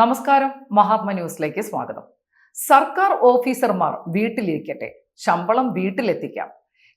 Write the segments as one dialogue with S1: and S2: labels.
S1: നമസ്കാരം മഹാത്മ ന്യൂസിലേക്ക് സ്വാഗതം. സർക്കാർ ഓഫീസർമാർ വീട്ടിലിരിക്കട്ടെ ശമ്പളം വീട്ടിലെത്തിക്കാം.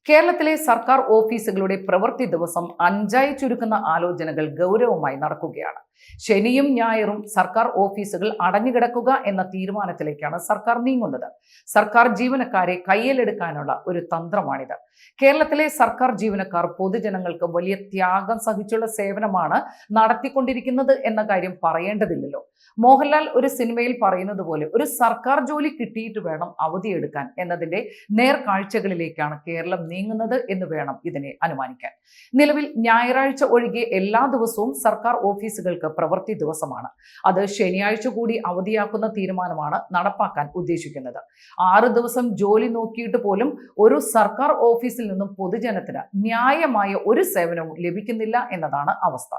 S1: കേരളത്തിലെ സർക്കാർ ഓഫീസുകളുടെ പ്രവൃത്തി ദിവസം അഞ്ചായി ചുരുക്കുന്ന ആലോചനകൾ ഗൗരവമായി നടക്കുകയാണ്. ശനിയും ഞായറും സർക്കാർ ഓഫീസുകൾ അടഞ്ഞുകിടക്കുക എന്ന തീരുമാനത്തിലേക്കാണ് സർക്കാർ നീങ്ങുന്നത്. സർക്കാർ ജീവനക്കാരെ കയ്യിലെടുക്കാനുള്ള ഒരു തന്ത്രമാണിത്. കേരളത്തിലെ സർക്കാർ ജീവനക്കാർ പൊതുജനങ്ങൾക്ക് വലിയ ത്യാഗം സഹിച്ചുള്ള സേവനമാണ് നടത്തിക്കൊണ്ടിരിക്കുന്നത് എന്ന കാര്യം പറയേണ്ടതില്ലല്ലോ. മോഹൻലാൽ ഒരു സിനിമയിൽ പറയുന്നത് പോലെ ഒരു സർക്കാർ ജോലി കിട്ടിയിട്ട് വേണം അവധിയെടുക്കാൻ എന്നതിന്റെ നേർക്കാഴ്ചകളിലേക്കാണ് കേരളം നീങ്ങുന്നത് എന്ന് വേണം ഇതിനെ അനുമാനിക്കാൻ. നിലവിൽ ഞായറാഴ്ച ഒഴികെ എല്ലാ ദിവസവും സർക്കാർ ഓഫീസുകൾക്ക് പ്രവൃത്തി ദിവസമാണ്. അത് ശനിയാഴ്ച കൂടി അവധിയാക്കുന്ന തീരുമാനമാണ് നടപ്പാക്കാൻ ഉദ്ദേശിക്കുന്നത്. ആറ് ദിവസം ജോലി നോക്കിയിട്ട് പോലും ഒരു സർക്കാർ ഓഫീസിൽ നിന്നും പൊതുജനത്തിന് ന്യായമായ ഒരു സേവനവും ലഭിക്കുന്നില്ല എന്നതാണ് അവസ്ഥ.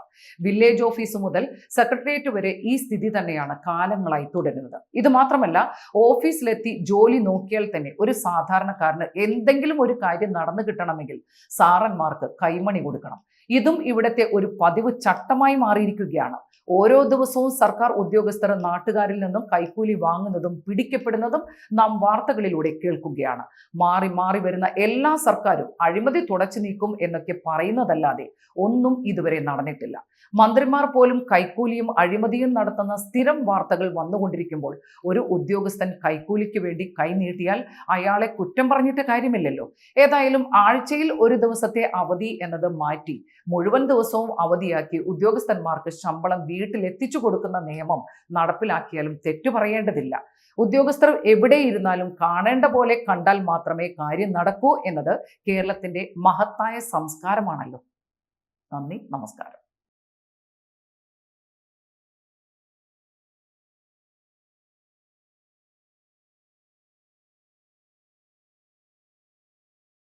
S1: വില്ലേജ് ഓഫീസ് മുതൽ സെക്രട്ടേറിയറ്റ് വരെ ഈ സ്ഥിതി തന്നെയാണ് കാലങ്ങളായി തുടരുന്നത്. ഇത് മാത്രമല്ല ഓഫീസിലെത്തി ജോലി നോക്കിയാൽ തന്നെ ഒരു സാധാരണക്കാരന് എന്തെങ്കിലും ഒരു കാര്യം നടന്നു കിട്ടണമെങ്കിൽ സാറന്മാർക്ക് കൈമണി കൊടുക്കണം. ഇതും ഇവിടുത്തെ ഒരു പതിവ് ചട്ടമായി മാറിയിരിക്കുകയാണ്. ഓരോ ദിവസവും സർക്കാർ ഉദ്യോഗസ്ഥർ നാട്ടുകാരിൽ നിന്നും കൈക്കൂലി വാങ്ങുന്നതും പിടിക്കപ്പെടുന്നതും നാം വാർത്തകളിലൂടെ കേൾക്കുകയാണ്. മാറി മാറി വരുന്ന എല്ലാ സർക്കാരും അഴിമതി തുടച്ചു നീക്കും എന്നൊക്കെ പറയുന്നതല്ലാതെ ഒന്നും ഇതുവരെ നടന്നിട്ടില്ല. മന്ത്രിമാർ പോലും കൈക്കൂലിയും അഴിമതിയും നടത്തുന്ന സ്ഥിരം വാർത്തകൾ വന്നുകൊണ്ടിരിക്കുമ്പോൾ ഒരു ഉദ്യോഗസ്ഥൻ കൈക്കൂലിക്ക് വേണ്ടി കൈനീട്ടിയാൽ അയാളെ കുറ്റം പറഞ്ഞിട്ട് കാര്യമില്ലല്ലോ. ഏതായാലും ആഴ്ചയിൽ ഒരു ദിവസത്തെ അവധി എന്നത് മാറ്റി മുഴുവൻ ദിവസവും അവധിയാക്കി ഉദ്യോഗസ്ഥന്മാർക്ക് ശമ്പളം വീട്ടിൽ എത്തിച്ചു കൊടുക്കുന്ന നിയമം നടപ്പിലാക്കിയാലും തെറ്റു പറയേണ്ടതില്ല. ഉദ്യോഗസ്ഥർ എവിടെ ഇരുന്നാലും കാണേണ്ട പോലെ കണ്ടാൽ മാത്രമേ കാര്യം നടക്കൂ എന്നത് കേരളത്തിന്റെ മഹത്തായ സംസ്കാരമാണല്ലോ. നന്ദി നമസ്കാരം.